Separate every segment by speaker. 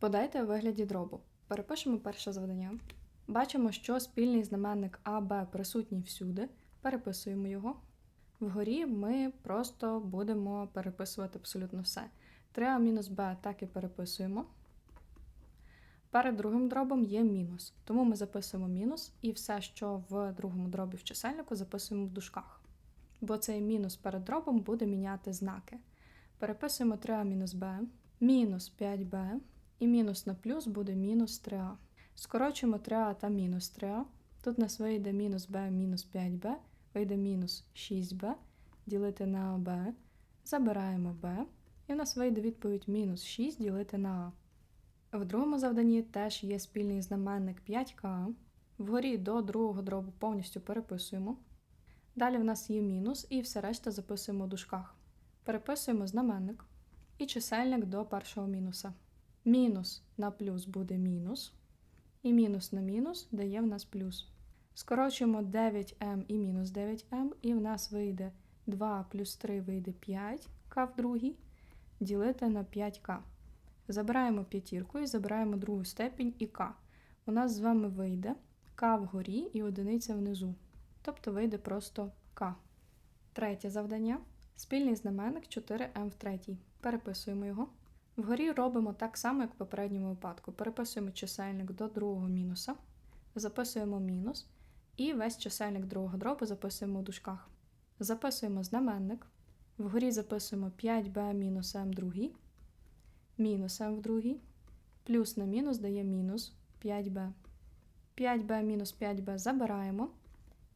Speaker 1: Подайте у вигляді дробу. Перепишемо перше завдання. Бачимо, що спільний знаменник АБ присутній всюди. Переписуємо його. Вгорі ми просто будемо переписувати абсолютно все. 3а мінус b так і переписуємо. Перед другим дробом є мінус, тому ми записуємо мінус і все, що в другому дробі в чисельнику, записуємо в дужках. Бо цей мінус перед дробом буде міняти знаки. Переписуємо 3а мінус b, мінус 5b, і мінус на плюс буде мінус 3а. Скорочуємо 3а та мінус 3а. Тут у нас вийде мінус b мінус 5b, вийде мінус 6b, ділити на b, забираємо b, і в нас вийде відповідь мінус 6 ділити на а. В другому завданні теж є спільний знаменник 5к. Вгорі до другого дробу повністю переписуємо. Далі в нас є мінус, і все решта записуємо в дужках. Переписуємо знаменник і чисельник до першого мінуса. Мінус на плюс буде мінус, і мінус на мінус дає в нас плюс. Скорочуємо 9m і мінус 9m, і в нас вийде 2 плюс 3 вийде 5к в другій, ділити на 5к. Забираємо п'ятірку і забираємо другу степінь і k. У нас з вами вийде k вгорі і одиниця внизу. Тобто вийде просто k. Третє завдання. Спільний знаменник 4m в третій. Переписуємо його. Вгорі робимо так само, як в попередньому випадку. Переписуємо чисельник до другого мінуса, записуємо мінус, і весь чисельник другого дробу записуємо в дужках. Записуємо знаменник. Вгорі записуємо 5b мінус m другий, мінус m в другій, плюс на мінус дає мінус 5b. 5b мінус 5b забираємо.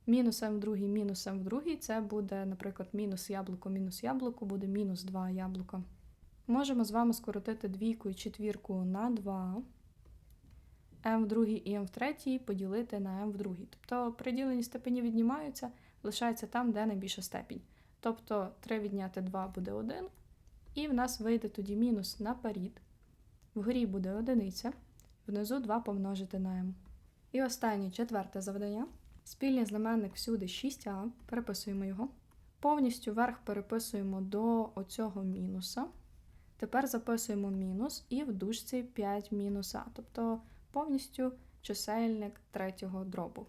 Speaker 1: Мінус m в другій, мінус m в другій це буде, наприклад, мінус яблуко, мінус яблуко, буде мінус 2 яблука. Можемо з вами скоротити двійку і четвірку на 2, m в другій і m в третій поділити на m в другій. Тобто приділені степені віднімаються, лишається там, де найбільша степінь. Тобто 3 відняти 2 буде 1, і в нас вийде тоді мінус наперед. Вгорі буде одиниця, внизу 2 помножити на m. І останнє четверте завдання. Спільний знаменник всюди 6а, переписуємо його. Повністю верх переписуємо до оцього мінуса. Тепер записуємо мінус і в дужці 5 мінус а, тобто повністю чисельник третього дробу.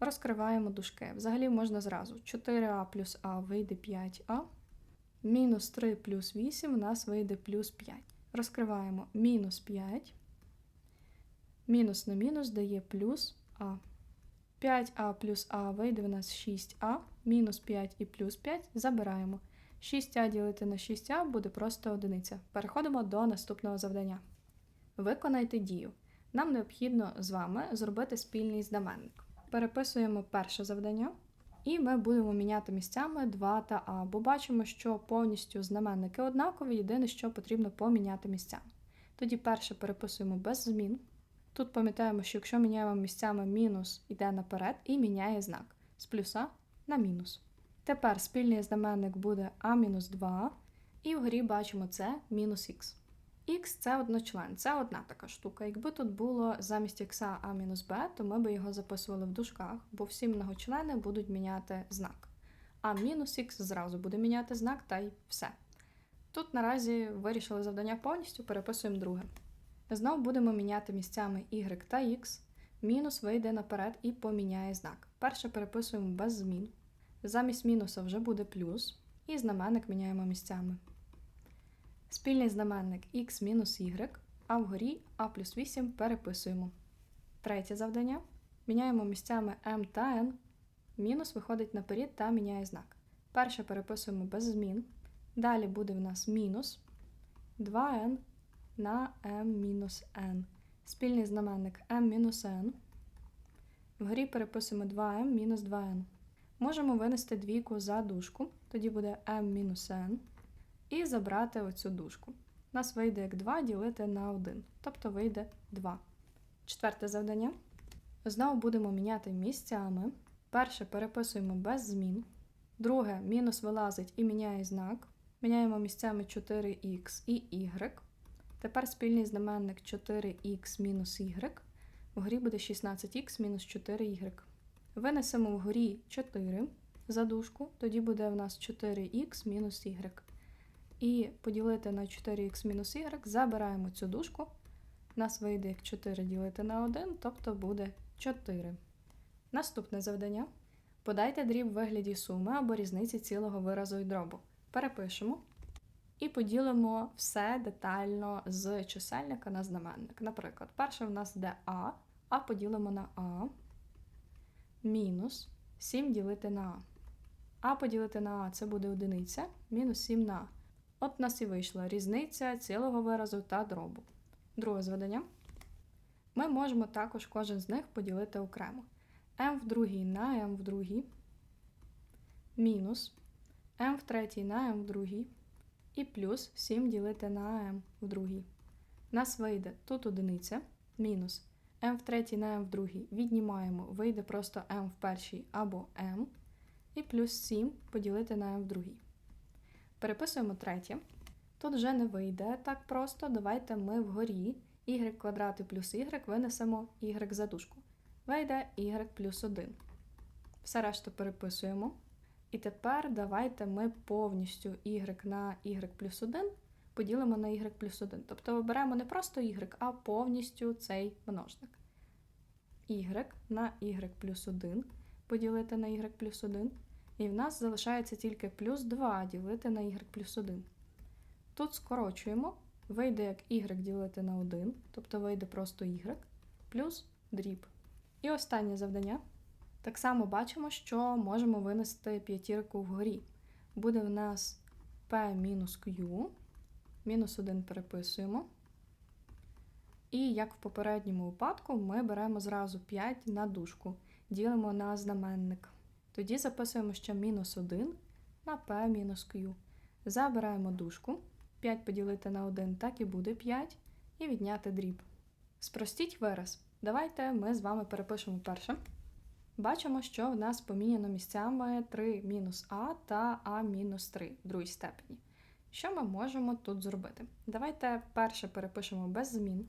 Speaker 1: Розкриваємо дужки. Взагалі можна зразу. 4а плюс а вийде 5а. Мінус 3 плюс 8 у нас вийде плюс 5. Розкриваємо мінус 5. Мінус на мінус дає плюс а. 5а плюс а вийде в нас 6а, мінус 5 і плюс 5 забираємо. 6а ділити на 6а буде просто одиниця. Переходимо до наступного завдання. Виконайте дію. Нам необхідно з вами зробити спільний знаменник. Переписуємо перше завдання, і ми будемо міняти місцями 2 та а, бо бачимо, що повністю знаменники однакові, єдине, що потрібно поміняти місцями. Тоді перше переписуємо без змін. Тут пам'ятаємо, що якщо міняємо місцями мінус, йде наперед і міняє знак з плюса на мінус. Тепер спільний знаменник буде а-2, і вгорі бачимо це мінус х. Х це одночлен, це одна така штука. Якби тут було замість х а-b, то ми би його записували в дужках, бо всі многочлени будуть міняти знак. А мінус х зразу буде міняти знак та й все. Тут наразі вирішили завдання повністю, переписуємо друге. Знову будемо міняти місцями y та x, мінус вийде наперед і поміняє знак. Перше переписуємо без змін. Замість мінуса вже буде плюс, і знаменник міняємо місцями. Спільний знаменник x мінус y, а вгорі а плюс 8 переписуємо. Третє завдання. Міняємо місцями m та n. Мінус виходить наперед та міняє знак. Перше переписуємо без змін. Далі буде в нас мінус 2n на m-n. Спільний знаменник m-n. Вгорі переписуємо 2m мінус 2n. Можемо винести двійку за дужку, тоді буде m-n, і забрати оцю дужку. У нас вийде як 2 ділити на 1, тобто вийде 2. Четверте завдання. Знову будемо міняти місцями. Перше переписуємо без змін. Друге, мінус вилазить і міняє знак. Міняємо місцями 4х і y. Тепер спільний знаменник 4х мінус y. Вгорі буде 16х мінус 4y. Винесемо вгорі 4 за дужку, тоді буде в нас 4х мінус y. І поділити на 4х мінус y, забираємо цю дужку, нас вийде як 4 ділити на 1, тобто буде 4. Наступне завдання. Подайте дріб в вигляді суми або різниці цілого виразу і дробу. Перепишемо і поділимо все детально з чисельника на знаменник. Наприклад, перше в нас йде А, А поділимо на А, мінус 7 ділити на А. А поділити на А це буде одиниця, мінус 7 на А. От нас і вийшла різниця цілого виразу та дробу. Друге завдання. Ми можемо також кожен з них поділити окремо. m в другій на m в другій, мінус m в третій на m в другій, і плюс 7 ділити на m в другій. Нас вийде тут одиниця, мінус m в третій на m в другій. Віднімаємо, вийде просто m в першій або m, і плюс 7 поділити на m в другій. Переписуємо третє. Тут вже не вийде так просто. Давайте ми вгорі y квадрат і плюс y винесемо y за дужку. Вийде y плюс 1. Все решту переписуємо. І тепер давайте ми повністю y на y плюс 1 поділимо на y плюс 1. Тобто оберемо не просто y, а повністю цей множник. y на y плюс 1 поділити на y плюс 1. І в нас залишається тільки плюс 2 ділити на y плюс 1. Тут скорочуємо, вийде як y ділити на 1, тобто вийде просто y, плюс дріб. І останнє завдання. Так само бачимо, що можемо винести п'ятірку вгорі. Буде в нас p мінус 1 переписуємо. І як в попередньому випадку, ми беремо зразу 5 на дужку, ділимо на знаменник. Тоді записуємо ще мінус 1 на p мінус q. Забираємо дужку. 5 поділити на 1, так і буде 5, і відняти дріб. Спростіть вираз. Давайте ми з вами перепишемо перше. Бачимо, що в нас поміняно місцями 3 мінус а та а мінус 3 в другій степені. Що ми можемо тут зробити? Давайте перше перепишемо без змін.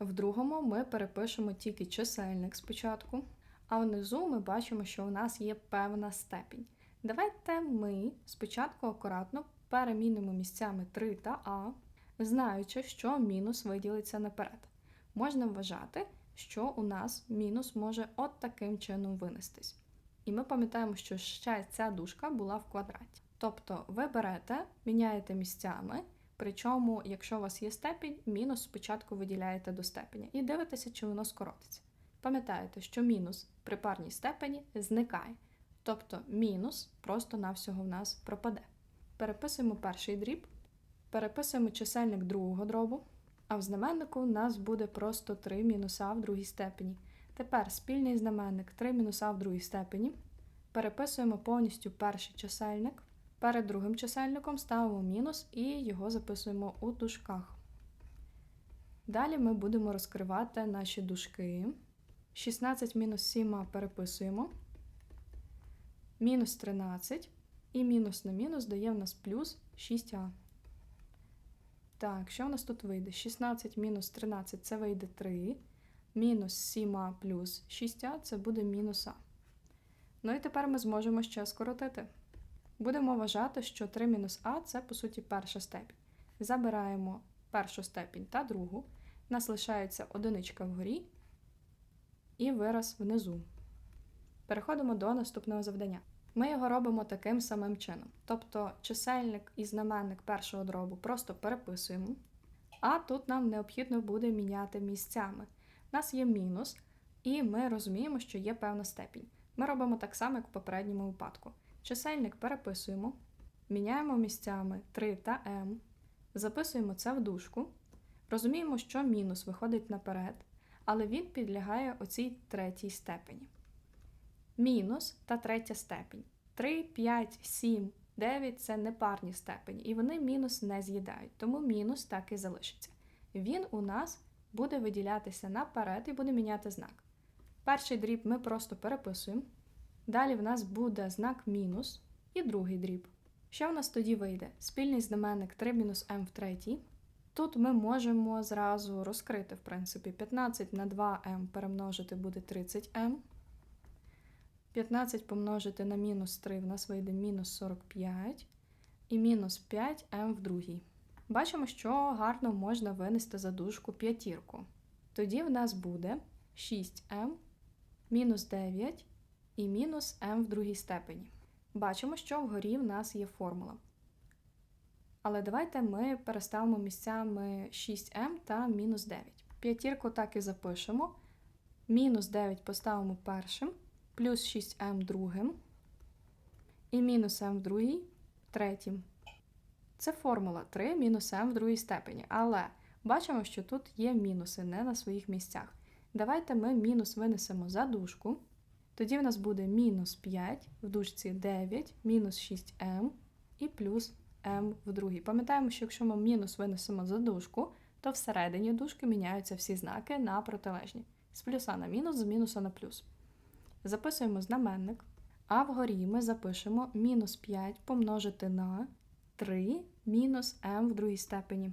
Speaker 1: В другому ми перепишемо тільки чисельник спочатку, а внизу ми бачимо, що у нас є певна степінь. Давайте ми спочатку акуратно перемінимо місцями 3 та А, знаючи, що мінус виділиться наперед. Можна вважати, що у нас мінус може от таким чином винестись. І ми пам'ятаємо, що ще ця дужка була в квадраті. Тобто ви берете, міняєте місцями, причому, якщо у вас є степінь, мінус спочатку виділяєте до степеня і дивитеся, чи воно скоротиться. Пам'ятаєте, що мінус при парній степені зникає. Тобто мінус просто-навсього в нас пропаде. Переписуємо перший дріб, переписуємо чисельник другого дробу, а в знаменнику у нас буде просто 3 мінус а в другій степені. Тепер спільний знаменник 3 мінус а в другій степені. Переписуємо повністю перший чисельник. Перед другим чисельником ставимо мінус і його записуємо у дужках. Далі ми будемо розкривати наші дужки. 16 мінус 7 переписуємо. Мінус 13. І мінус на мінус дає в нас плюс 6а. Так, що в нас тут вийде? 16 мінус 13 це вийде 3. Мінус 7а плюс 6а це буде мінус а. Ну і тепер ми зможемо ще скоротити. Будемо вважати, що 3 мінус а це, по суті, перша степінь. Забираємо першу степінь та другу. Нас лишається одиничка вгорі і вираз внизу. Переходимо до наступного завдання. Ми його робимо таким самим чином. Тобто чисельник і знаменник першого дробу просто переписуємо, а тут нам необхідно буде міняти місцями. У нас є мінус, і ми розуміємо, що є певна степінь. Ми робимо так само, як в попередньому випадку. Чисельник переписуємо, міняємо місцями 3 та m, записуємо це в дужку, розуміємо, що мінус виходить наперед, але він підлягає оцій третій степені мінус та третя степінь. 3, 5, 7, 9 це непарні степені, і вони мінус не з'їдають, тому мінус так і залишиться. Він у нас буде виділятися наперед і буде міняти знак. Перший дріб ми просто переписуємо. Далі в нас буде знак мінус і другий дріб. Що в нас тоді вийде? Спільний знаменник 3 мінус m в третій. Тут ми можемо зразу розкрити, в принципі, 15 на 2m перемножити буде 30m. 15 помножити на мінус 3 в нас вийде мінус 45 і мінус 5m в другій. Бачимо, що гарно можна винести за дужку п'ятірку. Тоді в нас буде 6m мінус 9 і мінус m в другій степені. Бачимо, що вгорі в нас є формула. Але давайте ми переставимо місцями 6m та мінус 9. П'ятірку так і запишемо. Мінус 9 поставимо першим, плюс 6m другим, і мінус m в другій третім. Це формула 3 мінус m в другій степені. Але бачимо, що тут є мінуси не на своїх місцях. Давайте ми мінус винесемо за дужку. Тоді в нас буде мінус 5 в дужці 9, мінус 6m і плюс m в другій. Пам'ятаємо, що якщо ми мінус винесемо за дужку, то всередині дужки міняються всі знаки на протилежні. З плюса на мінус, з мінуса на плюс. Записуємо знаменник, а вгорі ми запишемо мінус 5 помножити на 3 мінус m в другій степені.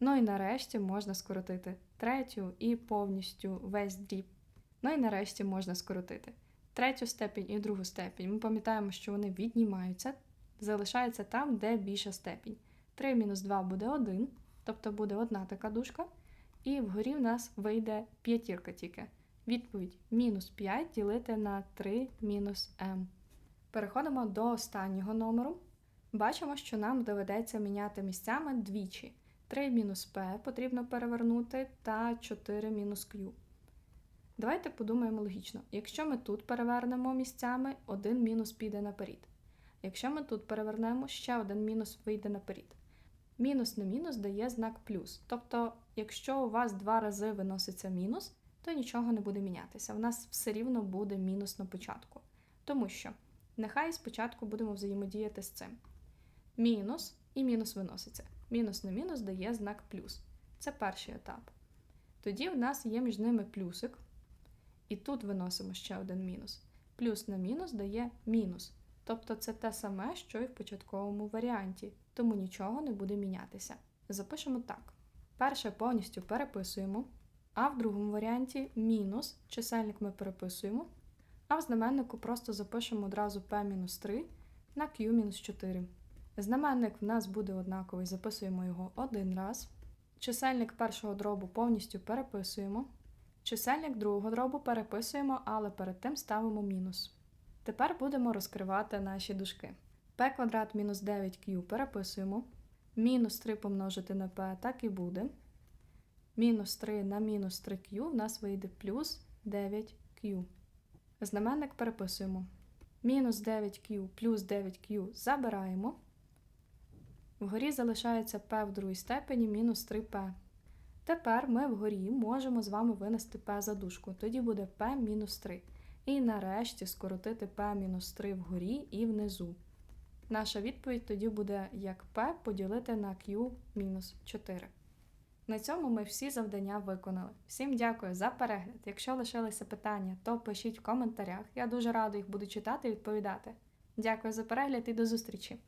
Speaker 1: Ну і нарешті можна скоротити третю і повністю весь дріб. Ну і нарешті можна скоротити третю степінь і другу степінь. Ми пам'ятаємо, що вони віднімаються, залишається там, де більша степінь. 3 мінус 2 буде 1, тобто буде одна така дужка. І вгорі в нас вийде п'ятірка тільки. Відповідь мінус 5 ділити на 3 мінус m. Переходимо до останнього номеру. Бачимо, що нам доведеться міняти місцями двічі. 3 мінус p потрібно перевернути та 4 мінус q. Давайте подумаємо логічно. Якщо ми тут перевернемо місцями, один мінус піде наперед. Якщо ми тут перевернемо, ще один мінус вийде наперед. Мінус на мінус дає знак плюс. Тобто, якщо у вас два рази виноситься мінус, то нічого не буде мінятися. У нас все рівно буде мінус на початку. Тому що нехай спочатку будемо взаємодіяти з цим. Мінус і мінус виноситься. Мінус на мінус дає знак плюс. Це перший етап. Тоді в нас є між ними плюсик, і тут виносимо ще один мінус. Плюс на мінус дає мінус. Тобто це те саме, що і в початковому варіанті, тому нічого не буде мінятися. Запишемо так. Перше повністю переписуємо, а в другому варіанті мінус, чисельник ми переписуємо, а в знаменнику просто запишемо одразу p-3 на q-4. Знаменник в нас буде однаковий, записуємо його один раз. Чисельник першого дробу повністю переписуємо. Чисельник другого дробу переписуємо, але перед тим ставимо мінус. Тепер будемо розкривати наші дужки. p квадрат мінус 9q переписуємо. Мінус 3 помножити на p так і буде. Мінус 3 на мінус 3q в нас вийде плюс 9q. Знаменник переписуємо. Мінус 9q плюс 9q забираємо. Вгорі залишається p в другій степені мінус 3p. Тепер ми вгорі можемо з вами винести p за дужку. Тоді буде p мінус 3. І нарешті скоротити P-3 вгорі і внизу. Наша відповідь тоді буде як p поділити на Q-4. На цьому ми всі завдання виконали. Всім дякую за перегляд. Якщо лишилися питання, то пишіть в коментарях. Я дуже радо їх буду читати і відповідати. Дякую за перегляд і до зустрічі!